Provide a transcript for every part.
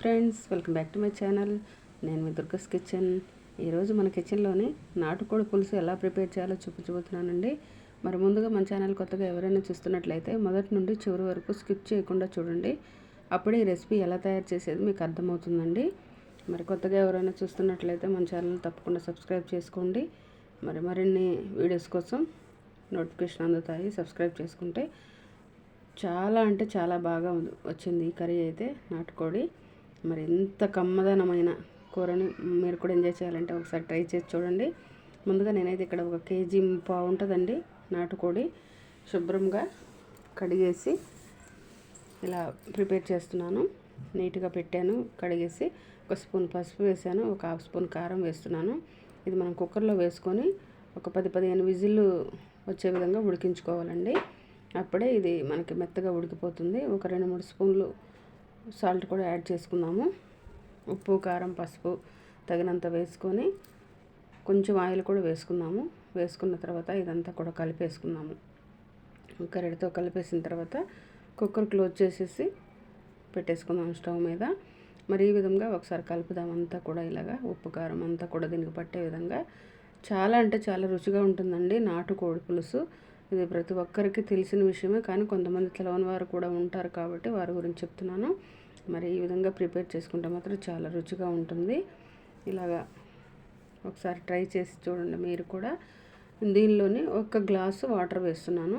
Friends welcome back to my channel. నేను మీ దుర్గస్ kitchen. ఈరోజు మన కిచెన్లోనే నాటుకోడి పులుసు ఎలా ప్రిపేర్ చేయాలో చూపించబోతున్నానండి. మరి ముందుగా మన ఛానల్ కొత్తగా ఎవరైనా చూస్తున్నట్లయితే మొదటి నుండి చివరి వరకు స్కిప్ చేయకుండా చూడండి. అప్పుడే ఈ రెసిపీ ఎలా తయారు చేసేది మీకు అర్థమవుతుందండి. మరి కొత్తగా ఎవరైనా చూస్తున్నట్లయితే మన ఛానల్ తప్పకుండా సబ్స్క్రైబ్ చేసుకోండి. మరి మరిన్ని వీడియోస్ కోసం నోటిఫికేషన్ అందుతాయి. సబ్స్క్రైబ్ చేసుకుంటే చాలా అంటే చాలా బాగా వచ్చింది ఈ కర్రీ అయితే నాటుకోడి. మరి ఎంత కమ్మదనమైన కూరని మీరు కూడా ఎంజాయ్ చేయాలంటే ఒకసారి ట్రై చేసి చూడండి. ముందుగా నేనైతే ఇక్కడ ఒక కేజీ పావు ఉంటుందండి నాటుకోడి శుభ్రంగా కడిగేసి ఇలా ప్రిపేర్ చేస్తున్నాను. నీట్గా పెట్టాను కడిగేసి ఒక స్పూన్ పసుపు వేసాను ఒక హాఫ్ స్పూన్ కారం వేస్తున్నాను. ఇది మనం కుక్కర్లో వేసుకొని ఒక పది పదిహేను విజిల్లు వచ్చే విధంగా ఉడికించుకోవాలండి. అప్పుడే ఇది మనకి మెత్తగా ఉడికిపోతుంది. ఒక రెండు మూడు స్పూన్లు సాల్ట్ కూడా యాడ్ చేసుకున్నాము. ఉప్పు కారం పసుపు తగినంత వేసుకొని కొంచెం ఆయిల్ కూడా వేసుకున్నాము. వేసుకున్న తర్వాత ఇదంతా కూడా కలిపేసుకున్నాము. కరెడితో కలిపేసిన తర్వాత కుక్కర్ క్లోజ్ చేసేసి పెట్టేసుకుందాం స్టవ్ మీద. మరి ఈ విధంగా ఒకసారి కలుపుదాం అంతా కూడా ఇలాగా. ఉప్పు కారం అంతా కూడా దీనికి పట్టే విధంగా. చాలా అంటే చాలా రుచిగా ఉంటుందండి నాటుకోడి పులుసు. ఇది ప్రతి ఒక్కరికి తెలిసిన విషయమే కానీ కొంతమంది తెలవని వారు కూడా ఉంటారు కాబట్టి వారి గురించి చెప్తున్నాను. మరి ఈ విధంగా ప్రిపేర్ చేసుకుంటే మాత్రం చాలా రుచిగా ఉంటుంది. ఇలాగా ఒకసారి ట్రై చేసి చూడండి మీరు కూడా. దీనిలోనే ఒక గ్లాసు వాటర్ వేస్తున్నాను.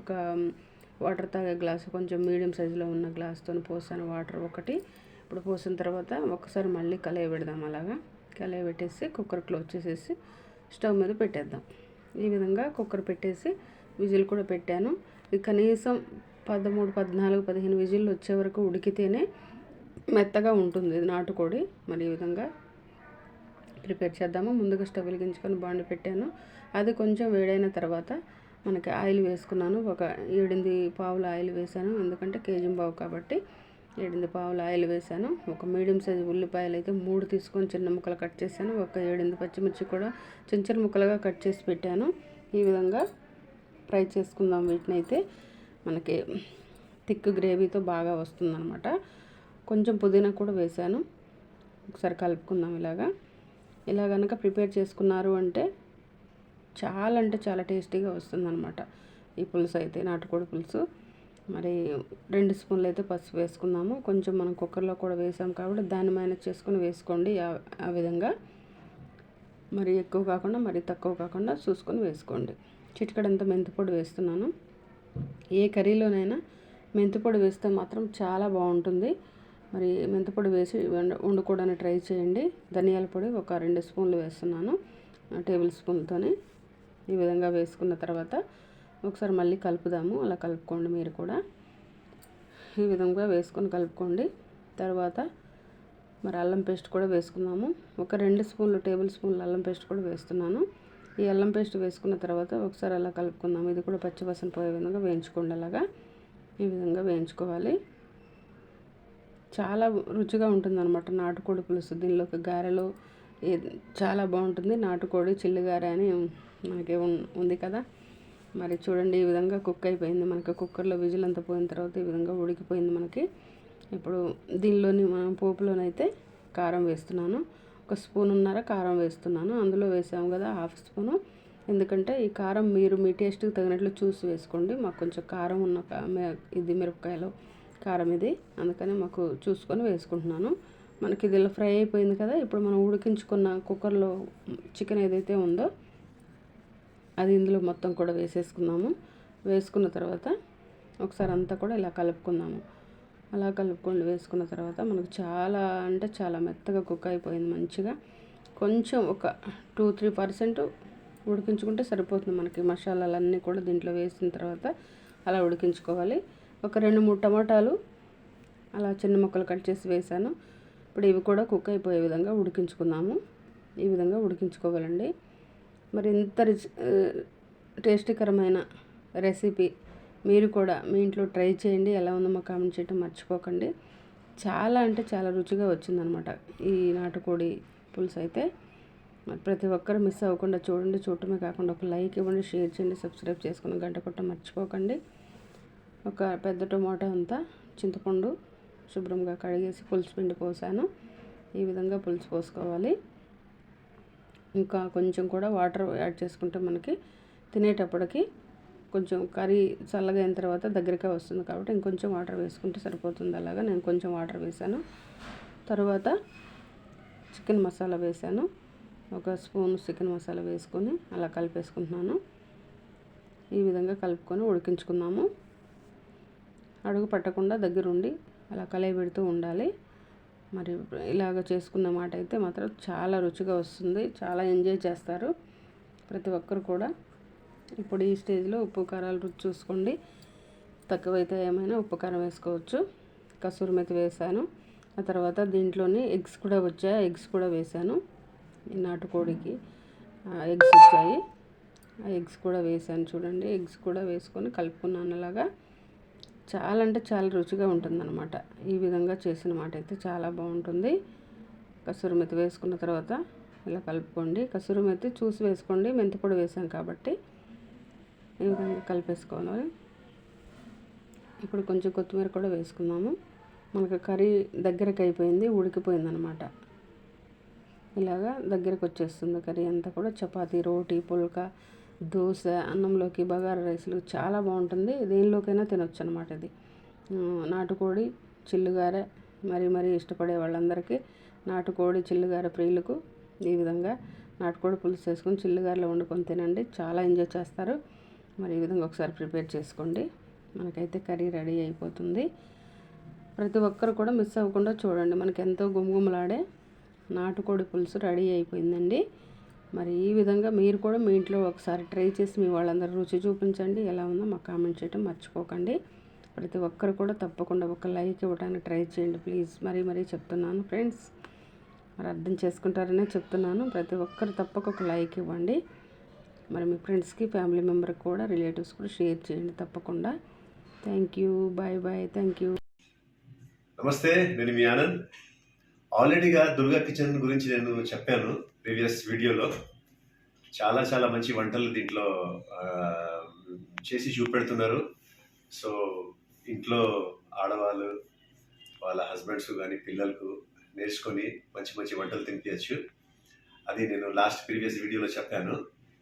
ఒక వాటర్ తాగే గ్లాసు కొంచెం మీడియం సైజులో ఉన్న గ్లాస్తో పోసాను వాటర్ ఒకటి. ఇప్పుడు పోసిన తర్వాత ఒకసారి మళ్ళీ కలయి పెడదాం అలాగా. కలయ పెట్టేసి కుక్కర్ క్లోజ్ చేసేసి స్టవ్ మీద పెట్టేద్దాం. ఈ విధంగా కుక్కర్ పెట్టేసి విజిల్ కూడా పెట్టాను. ఇది కనీసం పదమూడు పద్నాలుగు పదిహేను విజిల్లు వచ్చే వరకు ఉడికితేనే మెత్తగా ఉంటుంది నాటుకోడి. మరి ఈ విధంగా ప్రిపేర్ చేద్దాము. ముందుగా స్టవ్ వెలిగించుకొని బాండి పెట్టాను. అది కొంచెం వేడైన తర్వాత మనకి ఆయిల్ వేసుకున్నాను. ఒక ఏడింది పావుల ఆయిల్ వేసాను ఎందుకంటే కేజీ బావు కాబట్టి ఏడింది పావుల ఆయిల్ వేసాను ఒక మీడియం సైజు ఉల్లిపాయలు అయితే మూడు తీసుకొని చిన్న ముక్కలు కట్ చేశాను. ఒక ఏడింది పచ్చిమిర్చి కూడా చిన్న చిన్న ముక్కలుగా కట్ చేసి పెట్టాను. ఈ విధంగా ఫ్రై చేసుకుందాం వీటిని అయితే మనకి థిక్ గ్రేవీతో బాగా వస్తుందనమాట కొంచెం పుదీనా కూడా వేసాను ఒకసారి కలుపుకుందాం ఇలాగా. ఇలా కనుక ప్రిపేర్ చేసుకున్నారు అంటే చాలా అంటే చాలా టేస్టీగా వస్తుందన్నమాట. ఈ పులుసు అయితే నాటుకోడి పులుసు. మరి రెండు స్పూన్లు అయితే పసుపు వేసుకుందాము కొంచెం మనం కుక్కర్లో కూడా వేసాం కాబట్టి దాన్ని మేనేజ్ చేసుకుని వేసుకోండి ఆ విధంగా. మరి ఎక్కువ కాకుండా మరి తక్కువ కాకుండా చూసుకొని వేసుకోండి. చిటికడంతా మెంతిపొడి వేస్తున్నాను. ఏ కర్రీలోనైనా మెంతిపొడి వేస్తే మాత్రం చాలా బాగుంటుంది. మరి మెంతిపొడి వేసి వండుకోవడానికి ట్రై చేయండి. ధనియాల పొడి ఒక రెండు స్పూన్లు వేస్తున్నాను టేబుల్ స్పూన్తోని ఈ విధంగా వేసుకున్న తర్వాత ఒకసారి మళ్ళీ కలుపుదాము. అలా కలుపుకోండి మీరు కూడా. ఈ విధంగా వేసుకొని కలుపుకోండి. తర్వాత మరి అల్లం పేస్ట్ కూడా వేసుకున్నాము ఒక రెండు స్పూన్లు టేబుల్ స్పూన్లు అల్లం పేస్ట్ కూడా వేస్తున్నాను. ఈ అల్లం పేస్ట్ వేసుకున్న తర్వాత ఒకసారి అలా కలుపుకుందాం. ఇది కూడా పచ్చివసన పోయే విధంగా వేయించుకోండి అలాగా. ఈ విధంగా వేయించుకోవాలి. చాలా రుచిగా ఉంటుందన్నమాట. నాటుకోడి పులుసు దీనిలోకి గారెలు చాలా బాగుంటుంది. నాటుకోడి చిల్లిగారె అని మనకి ఉంది కదా. మరి చూడండి ఈ విధంగా కుక్ అయిపోయింది మనకి. కుక్కర్లో విజిల్ అంతా పోయిన తర్వాత ఈ విధంగా ఉడికిపోయింది మనకి. ఇప్పుడు దీనిలోని మనం పోపులోనైతే కారం వేస్తున్నాను. ఒక స్పూన్ ఉన్నర కారం వేస్తున్నాను. అందులో వేసాము కదా హాఫ్ స్పూను. ఎందుకంటే ఈ కారం మీరు మీ టేస్ట్కి తగినట్లు చూసి వేసుకోండి. మాకు కొంచెం కారం ఉన్న ఇది మిరపకాయలు కారం ఇది. అందుకని మాకు చూసుకొని వేసుకుంటున్నాను. మనకి ఇది ఫ్రై అయిపోయింది కదా ఇప్పుడు మనం ఉడికించుకున్న కుక్కర్లో చికెన్ ఏదైతే ఉందో అది ఇందులో మొత్తం కూడా వేసేసుకున్నాము. వేసుకున్న తర్వాత ఒకసారి అంతా కూడా ఇలా కలుపుకుందాము. అలా కలుపుకొని వేసుకున్న తర్వాత మనకు చాలా అంటే చాలా మెత్తగా కుక్ అయిపోయింది మంచిగా. కొంచెం ఒక టూ త్రీ పర్సెంట్ ఉడికించుకుంటే సరిపోతుంది మనకి. మసాలాలన్నీ కూడా దీంట్లో వేసిన తర్వాత అలా ఉడికించుకోవాలి. ఒక రెండు మూడు టమాటాలు అలా చిన్న ముక్కలు కట్ చేసి వేసాను. ఇప్పుడు ఇవి కూడా కుక్ అయిపోయే విధంగా ఉడికించుకుందాము. ఈ విధంగా ఉడికించుకోవాలండి. మరి ఇంత రిచ్ టేస్టీకరమైన రెసిపీ మీరు కూడా మీ ఇంట్లో ట్రై చేయండి. ఎలా ఉందో మా కామెంట్ చేయటం మర్చిపోకండి. చాలా అంటే చాలా రుచిగా వచ్చిందనమాట ఈ నాటుకోడి పులుసు అయితే. ప్రతి ఒక్కరు మిస్ అవ్వకుండా చూడండి. చూడటమే కాకుండా ఒక లైక్ ఇవ్వండి షేర్ చేయండి సబ్స్క్రైబ్ చేసుకుని గంట కొట్ట మర్చిపోకండి. ఒక పెద్ద టొమాటో అంతా చింతపండు శుభ్రంగా కడిగేసి పులుసు పిండి పోసాను. ఈ విధంగా పులుసు పోసుకోవాలి. ఇంకా కొంచెం కూడా వాటర్ యాడ్ చేసుకుంటే మనకి తినేటప్పటికి కొంచెం కర్రీ చల్లగా అయిన తర్వాత దగ్గరగా వస్తుంది కాబట్టి ఇంకొంచెం వాటర్ వేసుకుంటే సరిపోతుంది అలాగా. నేను కొంచెం వాటర్ వేసాను. తర్వాత చికెన్ మసాలా వేసాను. ఒక స్పూన్ చికెన్ మసాలా వేసుకొని అలా కలిపేసుకుంటున్నాను. ఈ విధంగా కలుపుకొని ఉడికించుకుందాము. అడుగు పట్టకుండా దగ్గరుండి అలా కలయి పెడుతూ ఉండాలి. మరి ఇలాగ చేసుకున్న మాట అయితే మాత్రం చాలా రుచిగా వస్తుంది. చాలా ఎంజాయ్ చేస్తారు ప్రతి ఒక్కరు కూడా. ఇప్పుడు ఈ స్టేజ్లో ఉప్పు కారాలు రుచి చూసుకోండి. తక్కువైతే ఏమైనా ఉప్పు కారం వేసుకోవచ్చు. కసూరి మెతి వేసాను. ఆ తర్వాత దీంట్లోని ఎగ్స్ కూడా వచ్చాయి. ఎగ్స్ కూడా వేసాను. ఈ నాటుకోడికి ఎగ్స్ వచ్చాయి. ఆ ఎగ్స్ కూడా వేసాను చూడండి. ఎగ్స్ కూడా వేసుకొని కలుపుకున్నాను అలాగా. చాలా అంటే చాలా రుచిగా ఉంటుందన్నమాట. ఈ విధంగా చేసిన మాట అయితే చాలా బాగుంటుంది. కసూరి మెత్తి వేసుకున్న తర్వాత ఇలా కలుపుకోండి. కసూరి మెత్తి చూసి వేసుకోండి. మెంతిపొడి వేసాం కాబట్టి. ఈ విధంగా కలిపేసుకోవాలి. ఇప్పుడు కొంచెం కొత్తిమీర కూడా వేసుకున్నాము. మనకు కర్రీ దగ్గరకు అయిపోయింది ఉడికిపోయింది అనమాట ఇలాగా దగ్గరకు వచ్చేస్తుంది కర్రీ అంతా కూడా. చపాతి రోటీ పుల్కా దోశ అన్నంలోకి బగారా రైస్లు చాలా బాగుంటుంది. దేనిలోకైనా తినొచ్చు అనమాట ఇది నాటుకోడి చిల్లుగారె మరి మరీ ఇష్టపడే వాళ్ళందరికీ నాటుకోడి చిల్లుగారె ప్రియులకు ఈ విధంగా నాటుకోడి పులుసు వేసుకొని చిల్లుగారెలో వండుకొని తినండి. చాలా ఎంజాయ్ చేస్తారు. మరి ఈ విధంగా ఒకసారి ప్రిపేర్ చేసుకోండి. మనకైతే కర్రీ రెడీ అయిపోతుంది. ప్రతి ఒక్కరు కూడా మిస్ అవ్వకుండా చూడండి. మనకి ఎంతో గుమగుమలాడే నాటుకోడి పులుసు రెడీ అయిపోయిందండి. మరి ఈ విధంగా మీరు కూడా మీ ఇంట్లో ఒకసారి ట్రై చేసి మీ వాళ్ళందరూ రుచి చూపించండి. ఎలా ఉందో మాకు కామెంట్ చేయడం మర్చిపోకండి. ప్రతి ఒక్కరు కూడా తప్పకుండా ఒక లైక్ ఇవ్వడానికి ట్రై చేయండి ప్లీజ్. మరీ మరీ చెప్తున్నాను ఫ్రెండ్స్. మరి అర్థం చేసుకుంటారనే చెప్తున్నాను. ప్రతి ఒక్కరు తప్పక ఒక లైక్ ఇవ్వండి. మరి మీ ఫ్రెండ్స్కి ఫ్యామిలీ మెంబర్కి కూడా రిలేటివ్స్ కూడా షేర్ చేయండి తప్పకుండా. Thank you. Bye bye. Thank you. నమస్తే నేను మీ ఆనంద్. ఆల్రెడీగా దుర్గా కిచెన్ గురించి నేను చెప్పాను ప్రీవియస్ వీడియోలో. చాలా చాలా మంచి వంటలు దీంట్లో చేసి చూపెడుతున్నారు. సో ఇంట్లో ఆడవాళ్ళు వాళ్ళ హస్బెండ్స్ కానీ పిల్లలకు నేర్చుకొని మంచి మంచి వంటలు తినిపించచ్చు అది నేను లాస్ట్ ప్రీవియస్ వీడియోలో చెప్పాను.